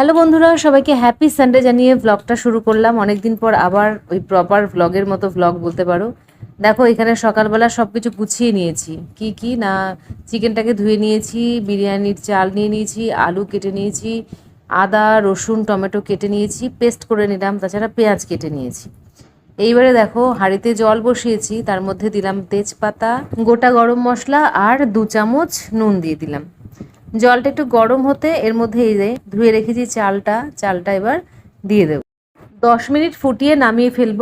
Hello বন্ধুরা, সবাইকে happy Sunday জানিয়ে ব্লগটা শুরু করলাম। অনেকদিন পর আবার ওই প্রপার ব্লগের মতো ব্লগ বলতে পারো। দেখো, এখানে সকালবেলা সব কিছু গুছিয়ে নিয়েছি। কি কি? না, চিকেনটাকে ধুয়ে নিয়েছি, বিরিয়ানির চাল নিয়ে নিয়েছি, আলু কেটে নিয়েছি, আদা, রসুন, টমেটো কেটে নিয়েছি পেস্ট করে নিলাম, তাছাড়া পেঁয়াজ কেটে নিয়েছি। এইবারে দেখো, হাঁড়িতে জল বসিয়েছি, তার মধ্যে দিলাম তেজপাতা, গোটা গরম মশলা আর দু চামচ নুন দিয়ে দিলাম। জলটা একটু গরম হতে এর মধ্যে এই যে ধুয়ে রেখেছি চালটা চালটা এবার দিয়ে দেবো। দশ মিনিট ফুটিয়ে নামিয়ে ফেলব।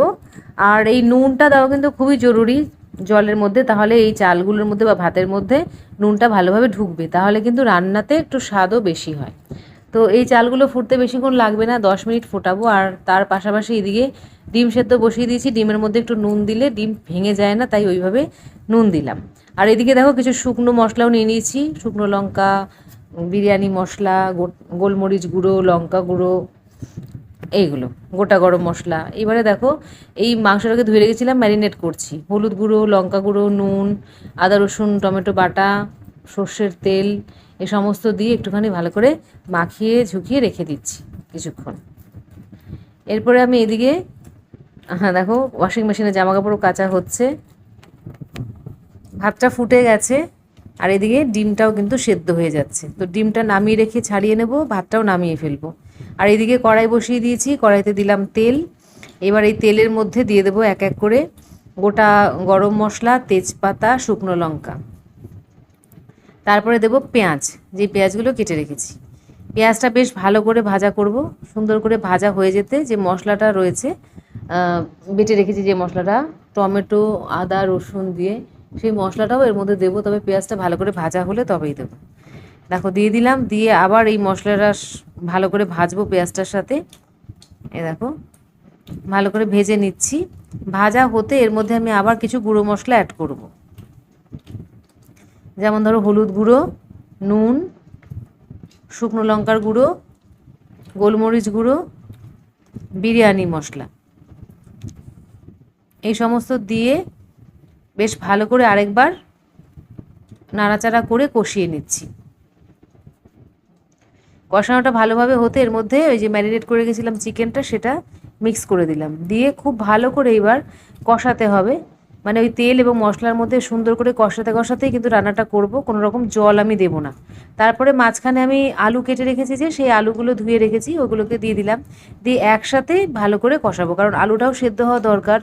আর এই নুনটা দেওয়া কিন্তু খুবই জরুরি জলের মধ্যে, তাহলে এই চালগুলোর মধ্যে বা ভাতের মধ্যে নুনটা ভালোভাবে ঢুকবে, তাহলে কিন্তু রান্নাতে একটু স্বাদও বেশি হয়। তো এই চালগুলো ফুটতে বেশিক্ষণ লাগবে না, দশ মিনিট ফোটাবো। আর তার পাশাপাশি এদিকে ডিম সেদ্ধ বসিয়ে দিয়েছি। ডিমের মধ্যে একটু নুন দিলে ডিম ভেঙে যায় না, তাই ওইভাবে নুন দিলাম। আর এদিকে দেখো কিছু শুকনো মশলাও নিয়ে নিয়েছি। শুকনো লঙ্কা, বিরিয়ানি মশলা গোলমরিচ গুঁড়ো, লঙ্কা গুঁড়ো, এইগুলো, গোটা গরম মশলা। এবারে দেখো, এই মাংসটাকে ধুয়ে রেখেছিলাম, ম্যারিনেট করছি। হলুদ গুঁড়ো, লঙ্কা গুঁড়ো, নুন, আদা, রসুন, টমেটো বাটা, সর্ষের তেল, এ সমস্ত দিয়ে একটুখানি ভালো করে মাখিয়ে ঝুঁকিয়ে রেখে দিচ্ছি কিছুক্ষণ। এরপরে আমি এদিকে হ্যাঁ দেখো ওয়াশিং মেশিনে জামা কাপড়ও কাচা হচ্ছে। ভাতটা ফুটে গেছে, আর এদিকে ডিমটাও কিন্তু সেদ্ধ হয়ে যাচ্ছে। তো ডিমটা নামিয়ে রেখে ছাড়িয়ে নেব, ভাতটাও নামিয়ে ফেলব। আর এদিকে কড়াই বসিয়ে দিয়েছি, কড়াইতে দিলাম তেল। এবার এই তেলের মধ্যে দিয়ে দেবো এক এক করে গোটা গরম মশলা, তেজপাতা, শুকনো লঙ্কা। তারপরে দেবো পেঁয়াজ, যে পেঁয়াজগুলো কেটে রেখেছি। পেঁয়াজটা বেশ ভালো করে ভাজা করব, সুন্দর করে ভাজা হয়ে যেতে যে মশলাটা রয়েছে বেটে রেখেছি যে মশলাটা, টমেটো, আদা, রসুন দিয়ে সেই মশলাটাও এর মধ্যে দেবো, তবে পেঁয়াজটা ভালো করে ভাজা হলে তবেই দেবো। দেখো, দিয়ে দিলাম, দিয়ে আবার এই মশলাটা ভালো করে ভাজবো পেঁয়াজটার সাথে। এ দেখো, ভালো করে ভেজে নিচ্ছি। ভাজা হতে এর মধ্যে আমি আবার কিছু গুঁড়ো মশলা অ্যাড করব। যেমন ধরো হলুদ গুঁড়ো, নুন, শুকনো লঙ্কার গুঁড়ো, গোলমরিচ গুঁড়ো, বিরিয়ানি মশলা। এই সমস্ত দিয়ে বেশ ভালো করে আরেকবার নাড়াচাড়া করে কষিয়ে নিচ্ছি। কষানোটা ভালোভাবে হতে এর মধ্যে ওই যে ম্যারিনেট করে গেছিলাম চিকেনটা সেটা মিক্স করে দিলাম। দিয়ে খুব ভালো করে এবার কষাতে হবে। মানে ওই তেল এবং মশলার মধ্যে সুন্দর করে কষাতে কষাতেই কিন্তু রান্নাটা করব কোনো রকম জল আমি দেবো না। তারপরে মাঝখানে আমি আলু কেটে রেখেছি যে, সেই আলুগুলো ধুয়ে রেখেছি, ওগুলোকে দিয়ে দিলাম। দিয়ে একসাথে ভালো করে কষাবো, কারণ আলুটাও সেদ্ধ হওয়া দরকার।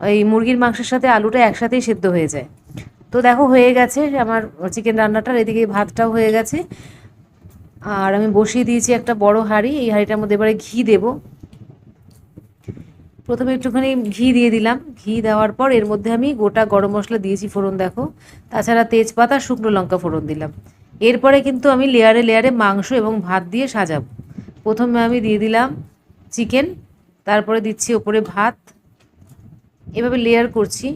ওই মুরগির মাংসের সাথে আলুটা একসাথেই সেদ্ধ হয়ে যায়। তো দেখো হয়ে গেছে, আমার চিকেন রান্নাটার এদিকে ভাতটাও হয়ে গেছে। আর আমি বসিয়ে দিয়েছি একটা বড় হাঁড়ি, এই হাঁড়িটার মধ্যে এবারে ঘি দেব। প্রথমে একটুখানি ঘি দিয়ে দিলাম। ঘি দেওয়ার পর এর মধ্যে আমি গোটা গরম মশলা দিয়েছি ফোড়ন, দেখো। তাছাড়া তেজপাতা, শুকনো লঙ্কা ফোড়ন দিলাম। এরপরে কিন্তু আমি লেয়ারে লেয়ারে মাংস এবং ভাত দিয়ে সাজাবো। প্রথমে আমি দিয়ে দিলাম চিকেন, তারপরে দিচ্ছি ওপরে ভাত এভাবে লেয়ার করছি।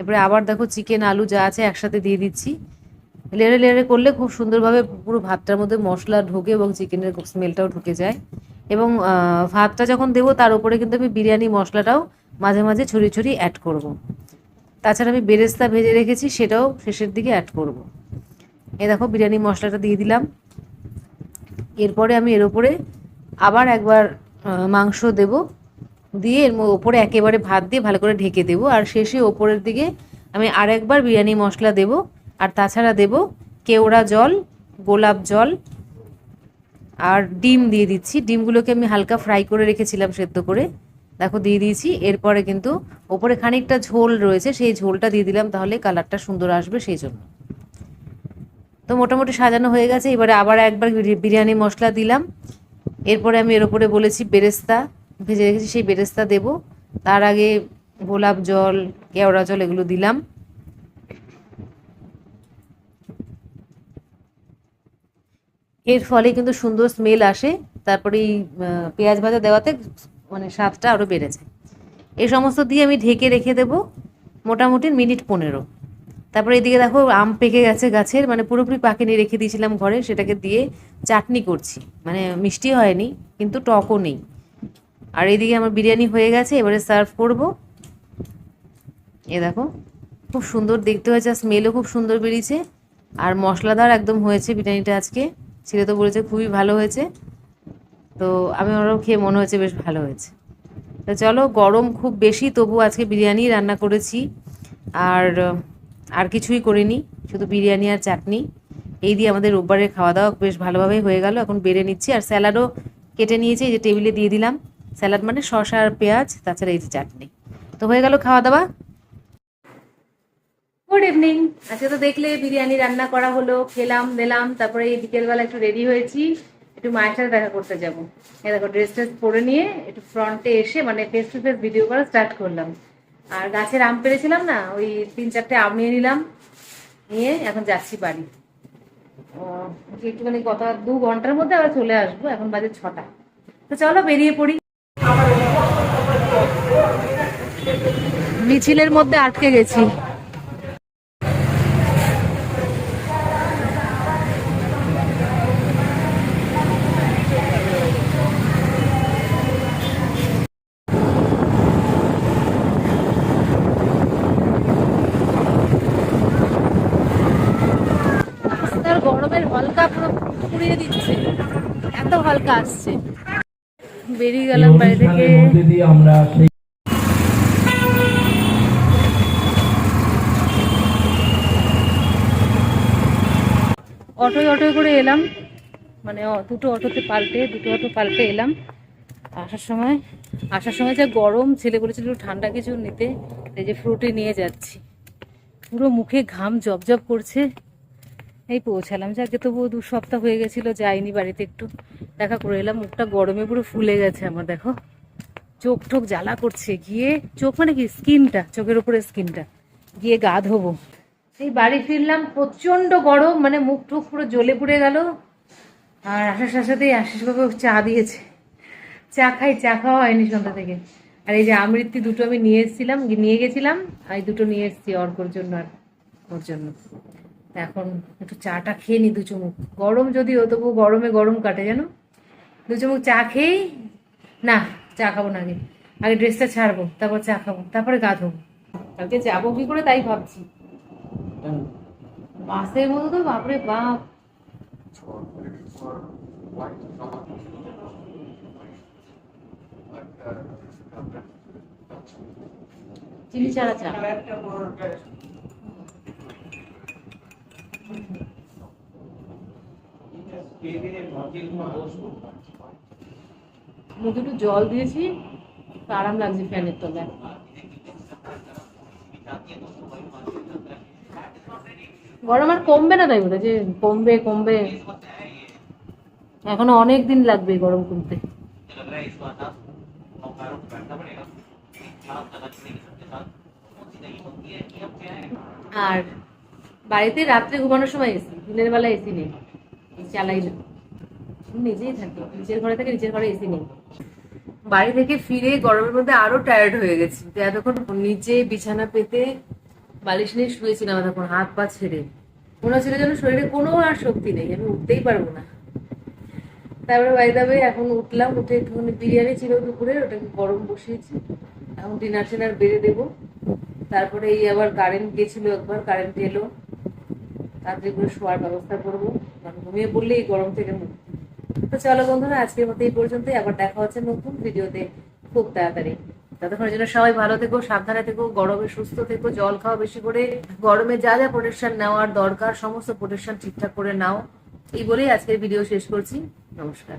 এবারে আবার দেখো চিকেন আলু যা আছে একসাথে দিয়ে দিচ্ছি। লেয়ারে লেয়ারে করলে খুব সুন্দরভাবে পুরো ভাতটার মধ্যে মশলা ঢোকে এবং চিকেনের স্মেলটাও ঢুকে যায়। এবং ভাতটা যখন দেবো তার উপরে কিন্তু আমি বিরিয়ানি মশলাটাও মাঝে মাঝে ছড়িয়ে ছড়িয়ে অ্যাড করব। তাছাড়া আমি বেরেস্তা ভেজে রেখেছি, সেটাও শেষের দিকে অ্যাড করব। এ দেখো বিরিয়ানি মশলাটা দিয়ে দিলাম। এরপরে আমি এর উপরে আবার একবার মাংস দেব। দিয়ে এর ওপরে একেবারে ভাত দিয়ে ভালো করে ঢেকে দেবো। আর শেষে ওপরের দিকে আমি আরেকবার বিরিয়ানি মশলা দেব। আর তাছাড়া দেব কেওড়া জল, গোলাপ জল আর ডিম দিয়ে দিচ্ছি। ডিমগুলোকে আমি হালকা ফ্রাই করে রেখেছিলাম সেদ্ধ করে। দেখো, দিয়ে দিয়েছি। এরপরে কিন্তু ওপরে খানিকটা ঝোল রয়েছে, সেই ঝোলটা দিয়ে দিলাম তাহলে কালারটা সুন্দর আসবে সেই জন্য। তো মোটামুটি সাজানো হয়ে গেছে। এবারে আবার একবার বিরিয়ানি মশলা দিলাম। এরপরে আমি এর উপরে বলেছি বেরেস্তা। ভেজে রেখেছি, সেই বেরেস্তা দেব। তার আগে গোলাপ জল, কেওড়া জল এগুলো দিলাম। এর ফলে কিন্তু সুন্দর স্মেল আসে। তারপরে এই পেঁয়াজ ভাজা দেওয়াতে মানে স্বাদটা আরও বেড়ে যায় এই সমস্ত দিয়ে আমি ঢেকে রেখে দেব মোটামুটি মিনিট পনেরো। তারপরে এদিকে দেখো আম পেকে গেছে গাছের মানে পুরোপুরি পাকেনি রেখে দিয়েছিলাম ঘরে, সেটাকে দিয়ে চাটনি করছি। মানে মিষ্টি হয়নি, কিন্তু টকও নেই। আর এদিকে আমার বিরিয়ানি হয়ে গেছে, এবারে সার্ভ করব। এ দেখো, খুব সুন্দর দেখতে হয়েছে, আর স্মেলও খুব সুন্দর বেরিয়েছে। আর মশলাদার একদম হয়েছে বিরিয়ানিটা আজকে, ছেলে তো বলেছে খুবই ভালো হয়েছে। তো আমি ওরাও খেয়ে মনে হয়েছে বেশ ভালো হয়েছে। তো চলো, গরম খুব বেশি, তবু আজকে বিরিয়ানি রান্না করেছি। আর আর কিছুই করিনি, শুধু বিরিয়ানি আর চাটনি। এই দিয়ে আমাদের রোববারের খাওয়া দাওয়া বেশ ভালোভাবেই হয়ে গেল, এখন বেড়ে নিচ্ছি। আর স্যালাডও কেটে নিয়েছি যে টেবিলে দিয়ে দিলাম। স্যালাড মানে শসা আর পেঁয়াজ, তাছাড়া এই যে চাটনি। তো হয়ে গেল খাওয়া দাওয়া গুড ইভিনিং আজকে তো দেখলে বিরিয়ানি রান্না করা হলো, খেলাম, দিলাম, তারপরে এই বিকেলবেলা একটু রেডি হয়েছি, একটু মায়ের সাথে দেখা করতে যাব। দেখো ড্রেস ট্রেস পরে নিয়ে একটু ফ্রন্টে এসে মানে ফেস টু ফেস ভিডিও করা স্টার্ট করলাম। আর গাছের আম পেরেছিলাম না, ওই তিন চারটে আম নিয়ে নিলাম, নিয়ে এখন যাচ্ছি বাড়ি। একটুখানি কথা, দু ঘণ্টার মধ্যে আবার চলে আসব, এখন বাজে ছটা। তো চলো বেরিয়ে পড়ি। মিছিলের মধ্যে আটকে গেছি। গরমের হালকা পুরো পুড়িয়ে দিচ্ছে। এত হালকা আসছে। বেরিয়ে গেলাম বাড়ি থেকে আমরা অটোয় অটোয় করে এলাম। মানে দুটো অটোতে পাল্টে, দুটো অটো পাল্টে এলাম। আসার সময় আসার সময় যা গরম ছেলে বলেছিল ঠান্ডা কিছু নিতে, এই যে ফ্রুটি নিয়ে যাচ্ছি। পুরো মুখে ঘাম জবজব করছে। এই পৌঁছালাম যাকে তবু দু সপ্তাহ হয়ে গেছিল, যাইনি বাড়িতে একটু। দেখা করে এলাম, মুখটা গরমে পুরো ফুলে গেছে আমার, দেখো। চোখ টোক জ্বালা করছে, গিয়ে চোখ মানে কি? স্কিনটা, চোখের উপরে স্কিনটা। গিয়ে গা ধোবো। এই বাড়ি ফিরলাম প্রচণ্ড গরম মানে মুখ টুক পুরো জ্বলে পুড়ে গেল। আর আসার সাথে সাথেই আশিস বাবু চা দিয়েছে। চা খাই, চা খাওয়া হয়নি সন্ধ্যা থেকে। আর এই যে আমৃত্যু দুটো আমি নিয়ে এসেছিলাম, নিয়ে গেছিলাম, আর দুটো নিয়ে এসেছি অর্কর জন্য আর ওর জন্য। এখন একটু চাটা খেয়ে নি দু চুমুক। গরম যদিও তবু গরমে গরম কাটে, জানো? দু চুমুক চা খেয়েই না, চা খাব না আগে। আগে ড্রেসটা ছাড়বো, তারপর চা খাব, তারপরে গা ধোবো। কালকে যাব কি করে তাই ভাবছি। বাসের মতো তো, বাপরে বাপ। চিনি ছাড়া চা মুখে একটু জল দিয়েছি আরাম লাগছে ফ্যানের তলায়। গরম আর কমবে না তাই বলে, যে কমবে কমবে। এখনও অনেক দিন লাগবে গরম কমতে। আর বাড়িতে রাত্রে ঘুমানোর সময় এসি দিনের বেলা এসি নেই, চালাই না। নিজেই থাকি, নিজের ঘরে থেকে নিজের ঘরে এসি নেই। বাড়ি থেকে ফিরে গরমের মধ্যে আরও টায়ার্ড হয়ে গেছি। এতক্ষণ নিচে বিছানা পেতে বালিশ নিয়ে শুয়েছিলাম তখন হাত পা ছেড়ে। মনে হচ্ছিল যেন শরীরে কোনো আর শক্তি নেই, আমি উঠতেই পারব না। তারপরে বাইদাবে এখন উঠলাম, উঠে একটুখানি বিরিয়ানি ছিল দুপুরে ওটাকে গরম বসিয়েছি। এখন ডিনার টিনার বেড়ে দেবো। তারপরে এই আবার কারেন্ট গেছিল একবার কারেন্ট এলো। তাড়াতাড়ি করে শোয়ার ব্যবস্থা করব। কারণ ঘুমিয়ে পড়লে এই গরম থেকে মুক্তি। তো চলো বন্ধুরা, আজকের মতো এই পর্যন্তই। আবার দেখা হচ্ছে নতুন ভিডিওতে খুব তাড়াতাড়ি। ততক্ষণের জন্য সবাই ভালো থেকো, সাবধানে থেকো, গরমে সুস্থ থেকো, জল খাওয়া বেশি করে। গরমে যা যা প্রোটেকশন নেওয়ার দরকার, সমস্ত প্রোটেকশন ঠিকঠাক করে নাও। এই বলেই আজকের ভিডিও শেষ করছি। নমস্কার।